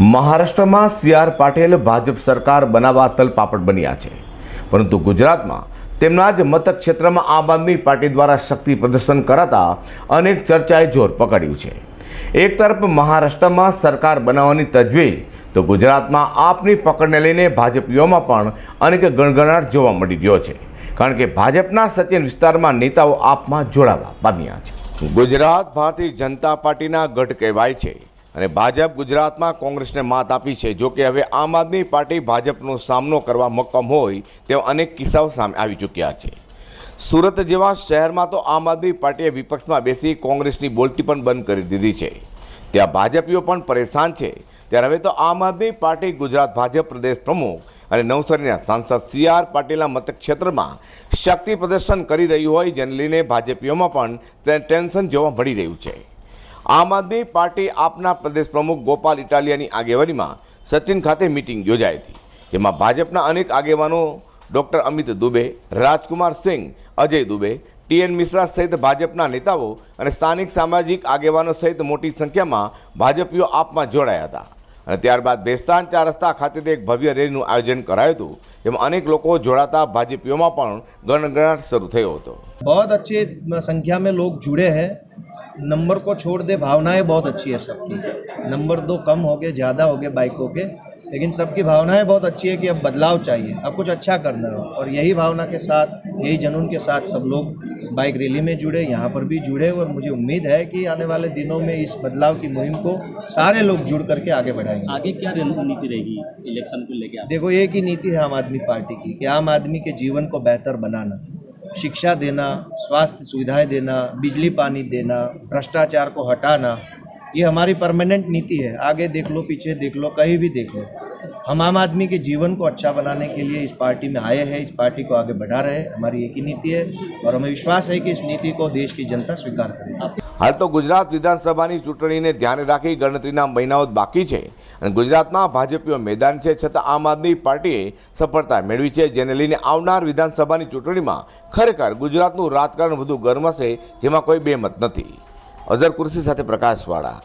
મહારાષ્ટ્રમાં C R Patil Bhajap સરકાર બનાવવા તલપાપડ બન્યા છે. પરંતુ ગુજરાતમાં તેમના જ મતક્ષેત્રમાં આમ આદમી પાર્ટી દ્વારા શક્તિ પ્રદર્શન કરાતા અનેક ચર્ચાએ જોર પકડ્યું છે. એક તરફ મહારાષ્ટ્રમાં સરકાર બનાવવાની તજવીજ, તો ગુજરાતમાં આપની પકડને લઈને ભાજપીઓમાં પણ અનેક ગણગણાટ જોવા મળી રહ્યો છે. કારણ કે ભાજપના સચિન વિસ્તારમાં નેતાઓ આપમાં જોડાવા પામ્યા છે. ગુજરાત ભારતીય જનતા પાર્ટીના ગઢ કહેવાય છે. અને ભાજપ ગુજરાતમાં કોંગ્રેસને માત આપી છે. જો કે હવે આમ આદમી પાર્ટી ભાજપનો સામનો કરવા મક્કમ હોય તેવા અનેક કિસ્સાઓ સામે આવી ચૂક્યા છે. સુરત જેવા શહેરમાં તો આમ આદમી પાર્ટીએ વિપક્ષમાં બેસી કોંગ્રેસની બોલતી પણ બંધ કરી દીધી છે. ત્યાં ભાજપીઓ પણ પરેશાન છે. ત્યારે હવે તો આમ આદમી પાર્ટી ગુજરાત ભાજપ પ્રદેશ પ્રમુખ અને નવસારીના સાંસદ સી આર પાટીલના મતક્ષેત્રમાં શક્તિ પ્રદર્શન કરી રહ્યું હોય, જેને લઈને ભાજપીઓમાં પણ ટેન્શન જોવા મળી રહ્યું છે. આમ આદમી પાર્ટી આપના પ્રદેશ પ્રમુખ ગોપાલ ઇટાલિયાની આગેવાનીમાં સચિન ખાતે મિટિંગ યોજાઈ હતી, જેમાં ભાજપના અનેક આગેવાનો ડૉક્ટર અમિત દુબે, રાજકુમાર સિંહ અજય દુબે ટીએન મિશ્રા સહિત ભાજપના નેતાઓ અને સ્થાનિક સામાજિક આગેવાનો સહિત મોટી સંખ્યામાં ભાજપીઓ આપમાં જોડાયા હતા. અને ત્યારબાદ બેસ્તાન ચાર રસ્તા ખાતે એક ભવ્ય રેલીનું આયોજન કરાયું હતું, જેમાં અનેક લોકો જોડાતા ભાજપીઓમાં પણ ગણગણાટ શરૂ થયો હતો. બહુ અચ્છી સંખ્યા મેં જુડે હૈ नंबर को छोड़ दे भावनाएँ बहुत अच्छी है सबकी। नंबर दो कम हो गए ज़्यादा हो गए बाइकों के लेकिन सबकी भावनाएँ बहुत अच्छी है कि अब बदलाव चाहिए अब कुछ अच्छा करना है। और यही भावना के साथ यही जनून के साथ सब लोग बाइक रैली में जुड़े यहाँ पर भी जुड़े और मुझे उम्मीद है कि आने वाले दिनों में इस बदलाव की मुहिम को सारे लोग जुड़ करके आगे बढ़ाएँगे। आगे क्या रणनीति रहेगी इलेक्शन को लेकर देखो एक ही नीति है आम आदमी पार्टी की कि आम आदमी के जीवन को बेहतर बनाना। शिक्षा देना स्वास्थ्य सुविधाएं देना बिजली पानी देना भ्रष्टाचार को हटाना ये हमारी परमानेंट नीति है आगे देख लो पीछे देख लो कहीं भी देख लो हम आम आदमी के जीवन को अच्छा बनाने के लिए इस पार्टी में आए हैं इस पार्टी को आगे बढ़ा रहे हैं हमारी एक ही नीति है और हमें विश्वास है कि इस नीति को देश की जनता स्वीकार करेगी હાલ તો ગુજરાત વિધાનસભાની ચૂંટણીને ધ્યાને રાખી ગણતરીના મહિનાઓ જ બાકી છે અને ગુજરાતમાં ભાજપીઓ મેદાન છે છતાં આમ આદમી પાર્ટીએ સફળતા મેળવી છે જેને લઈને આવનાર વિધાનસભાની ચૂંટણીમાં ખરેખર ગુજરાતનું રાજકારણ વધુ ગરમાશે જેમાં કોઈ બેમત નથી અઝર કુર્સી સાથે પ્રકાશવાળા